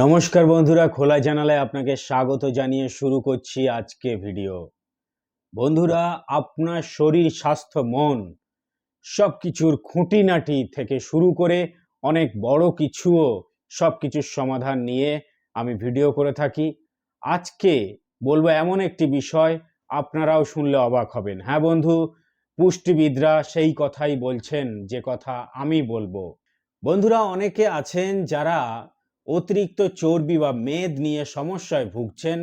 নমস্কার বন্ধুরা, খোলা জানালায় আপনাকে স্বাগত জানিয়ে শুরু করছি আজকে ভিডিও। বন্ধুরা, আপনার শরীর, স্বাস্থ্য, মন সব কিছুর খুঁটিনাটি থেকে শুরু করে অনেক বড় কিছুও সব কিছুর সমাধান নিয়ে আমি ভিডিও করে থাকি। আজকে বলব এমন একটি বিষয়, আপনারাও শুনলে অবাক হবেন। হ্যাঁ বন্ধু, পুষ্টিবিদরা সেই কথাই বলছেন, যে কথা আমি বলব। বন্ধুরা, অনেকে আছেন যারা অতিরিক্ত চর্বি বা মেদ নিয়ে সমস্যায় ভুগছেন,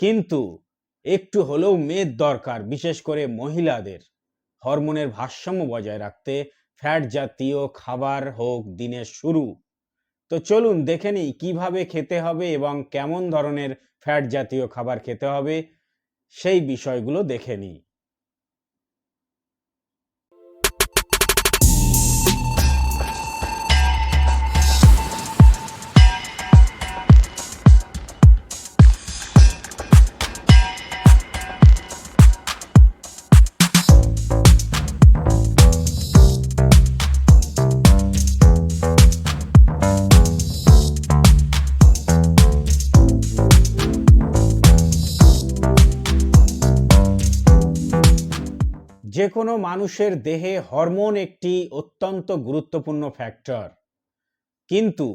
কিন্তু একটু হলেও মেদ দরকার, বিশেষ করে মহিলাদের। হরমোনের ভারসাম্য বজায় রাখতে ফ্যাট জাতীয় খাবার হোক দিনের শুরু। তো চলুন দেখে নিই কীভাবে খেতে হবে এবং কেমন ধরনের ফ্যাট জাতীয় খাবার খেতে হবে, সেই বিষয়গুলো দেখে নিই। যে কোনো মানুষের দেহে হরমোন একটি অত্যন্ত গুরুত্বপূর্ণ ফ্যাক্টর। কিন্তু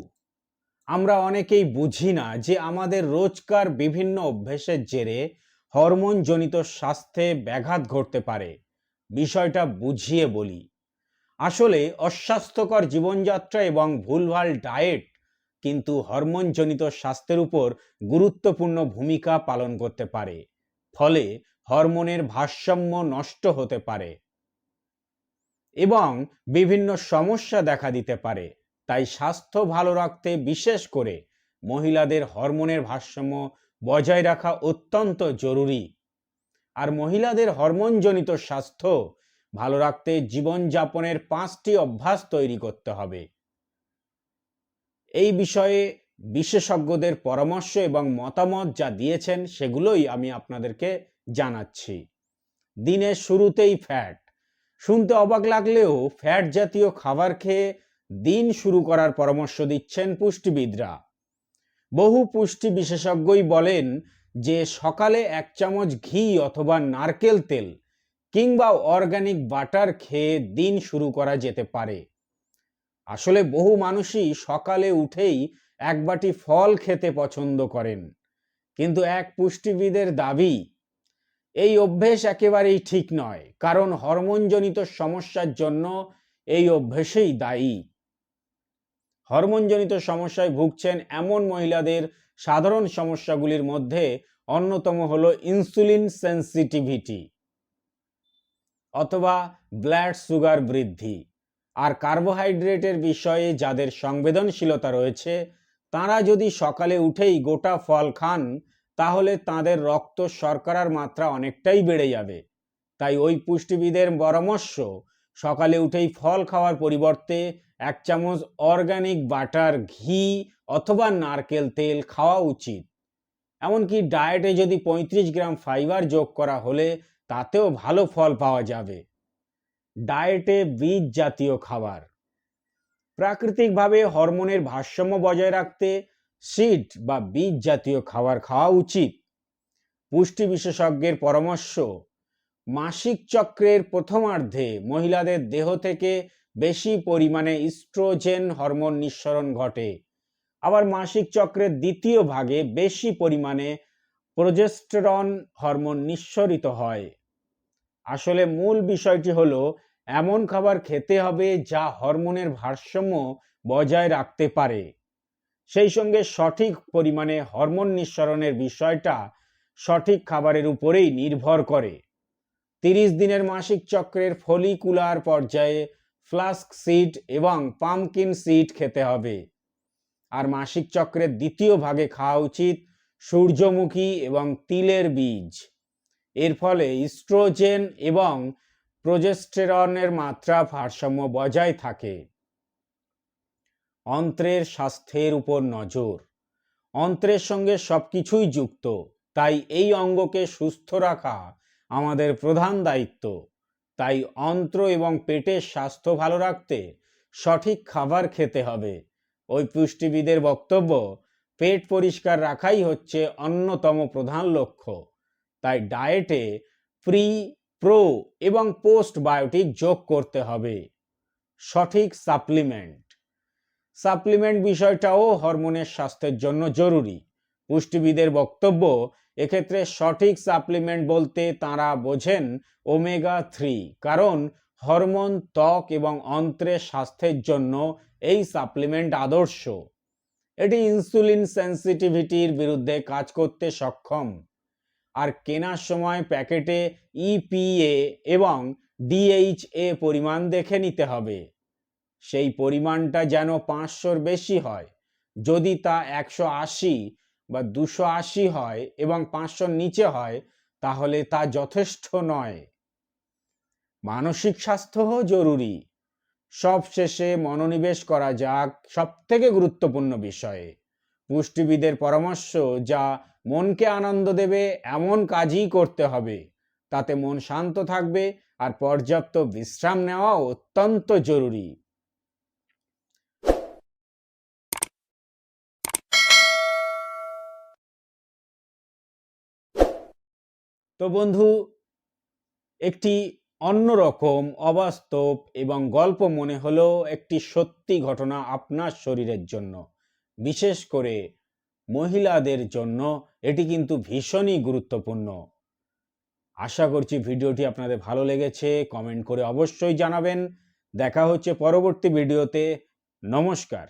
আমরা অনেকেই বুঝি না যে আমাদের রোজকার বিভিন্ন অভ্যেসের জেরে হরমোনজনিত স্বাস্থ্যে ব্যাঘাত ঘটতে পারে। বিষয়টা বুঝিয়ে বলি। আসলে অস্বাস্থ্যকর জীবনযাত্রা এবং ভুলভাল ডায়েট কিন্তু হরমোনজনিত স্বাস্থ্যের উপর গুরুত্বপূর্ণ ভূমিকা পালন করতে পারে। ফলে হরমোনের ভারসাম্য নষ্ট হতে পারে এবং বিভিন্ন সমস্যা দেখা দিতে পারে। তাই স্বাস্থ্য ভালো রাখতে বিশেষ করে মহিলাদের হরমোনের ভারসাম্য বজায় রাখা অত্যন্ত জরুরি। আর মহিলাদের হরমোনজনিত স্বাস্থ্য ভালো রাখতে জীবনযাপনের পাঁচটি অভ্যাস তৈরি করতে হবে। এই বিষয়ে বিশেষজ্ঞদের পরামর্শ এবং মতামত যা দিয়েছেন সেগুলোই আমি আপনাদেরকে জানাচ্ছি। দিনের শুরুতেই ফ্যাট শুনতে অবাক লাগলেও ফ্যাট জাতীয় খাবার খেয়ে দিন শুরু করার পরামর্শ দিচ্ছেন পুষ্টিবিদরা। বহু পুষ্টি বিশেষজ্ঞই বলেন যে সকালে এক চামচ ঘি অথবা নারকেল তেল কিংবা অর্গানিক বাটার খেয়ে দিন শুরু করা যেতে পারে। আসলে বহু মানুষই সকালে উঠেই এক বাটি ফল খেতে পছন্দ করেন। কিন্তু এক পুষ্টিবিদের দাবি, এই অভ্যেস একেবারেই ঠিক নয়, কারণ হরমোনজনিত সমস্যার জন্য এই অভ্যেসেই দায়ী। হরমোনজনিত সমস্যায় ভুগছেন এমন মহিলাদের সাধারণ সমস্যাগুলির মধ্যে অন্যতম হলো ইনসুলিন সেন্সিটিভিটি অথবা ব্লাড সুগার বৃদ্ধি। আর কার্বোহাইড্রেটের বিষয়ে যাদের সংবেদনশীলতা রয়েছে, তারা যদি সকালে উঠেই গোটা ফল খান, তাহলে তাদের রক্ত শর্করার মাত্রা অনেকটাই বেড়ে যাবে। তাই ওই পুষ্টিবিদের পরামর্শ, সকালে উঠেই ফল খাওয়ার পরিবর্তে এক চামচ অর্গানিক বাটার ঘি অথবা নারকেল তেল খাওয়া উচিত। এমনকি ডায়েটে যদি পঁয়ত্রিশ গ্রাম ফাইবার যোগ করা হলে, তাতেও ভালো ফল পাওয়া যাবে। ডায়েটে বীজ জাতীয় খাবার। প্রাকৃতিকভাবে হরমোনের ভারসাম্য বজায় রাখতে সিড বা বীজ জাতীয় খাবার খাওয়া উচিত। পুষ্টি বিশেষজ্ঞের পরামর্শ, মাসিক চক্রের প্রথমার্ধে মহিলাদের দেহ থেকে বেশি পরিমাণে ইস্ট্রোজেন হরমোন নিঃসরণ ঘটে। আবার মাসিক চক্রের দ্বিতীয় ভাগে বেশি পরিমাণে প্রোজেস্টেরন হরমোন নিঃসরিত হয়। আসলে মূল বিষয়টি হলো, এমন খাবার খেতে হবে যা হরমোনের ভারসাম্য বজায় রাখতে পারে। সেই সঙ্গে সঠিক পরিমাণে হরমোন নিঃসরণের বিষয়টা সঠিক খাবারের উপরেই নির্ভর করে। তিরিশ দিনের মাসিক চক্রের ফলিকুলার পর্যায়ে ফ্লাস্ক সিড এবং পামকিন সিড খেতে হবে। আর মাসিক চক্রের দ্বিতীয় ভাগে খাওয়া উচিত সূর্যমুখী এবং তিলের বীজ। এর ফলে ইস্ট্রোজেন এবং প্রোজেস্টেরনের মাত্রা ভারসাম্য বজায় থাকে। অন্ত্রের স্বাস্থ্যের উপর নজর। অন্ত্রের সঙ্গে সব কিছুই যুক্ত, তাই এই অঙ্গকে সুস্থ রাখা আমাদের প্রধান দায়িত্ব। তাই অন্ত্র এবং পেটের স্বাস্থ্য ভালো রাখতে সঠিক খাবার খেতে হবে। ওই পুষ্টিবিদের বক্তব্য, পেট পরিষ্কার রাখাই হচ্ছে অন্যতম প্রধান লক্ষ্য। তাই ডায়েটে প্রি প্রো এবং পোস্ট বায়োটিক যোগ করতে হবে। সঠিক সাপ্লিমেন্ট সাপ্লিমেন্ট বিষয়টাও হরমোনের স্বাস্থ্যের জন্য জরুরি। পুষ্টিবিদের বক্তব্য, এক্ষেত্রে সঠিক সাপ্লিমেন্ট বলতে তারা বোঝেন ওমেগা থ্রি কারণ হরমোন ত্বক এবং অন্ত্রের স্বাস্থ্যের জন্য এই সাপ্লিমেন্ট আদর্শ। এটি ইনসুলিন সেন্সিটিভিটির বিরুদ্ধে কাজ করতে সক্ষম। আর কেনার সময় প্যাকেটে ইপিএ এবং ডিএইচএ পরিমাণ দেখে নিতে হবে। সেই পরিমাণটা যেন পাঁচশোর বেশি হয়। যদি তা একশো আশি বা দুশো আশি হয় এবং পাঁচশোর নিচে হয়, তাহলে তা যথেষ্ট নয়। মানসিক স্বাস্থ্যও জরুরি। সব শেষে মনোনিবেশ করা যাক সব থেকে গুরুত্বপূর্ণ বিষয়ে। পুষ্টিবিদের পরামর্শ যা মনকে আনন্দ দেবে, এমন কাজই করতে হবে। তাতে মন শান্ত থাকবে আর পর্যাপ্ত বিশ্রাম নেওয়া অত্যন্ত জরুরি। তো বন্ধু, একটি অন্যরকম অবাস্তব এবং গল্প মনে হলো একটি সত্যি ঘটনা আপনার শরীরের জন্য। বিশেষ করে মহিলাদের জন্য এটি কিন্তু ভীষণই গুরুত্বপূর্ণ। আশা করছি ভিডিওটি আপনাদের ভালো লেগেছে কমেন্ট করে অবশ্যই জানাবেন। দেখা হচ্ছে পরবর্তী ভিডিওতে। নমস্কার।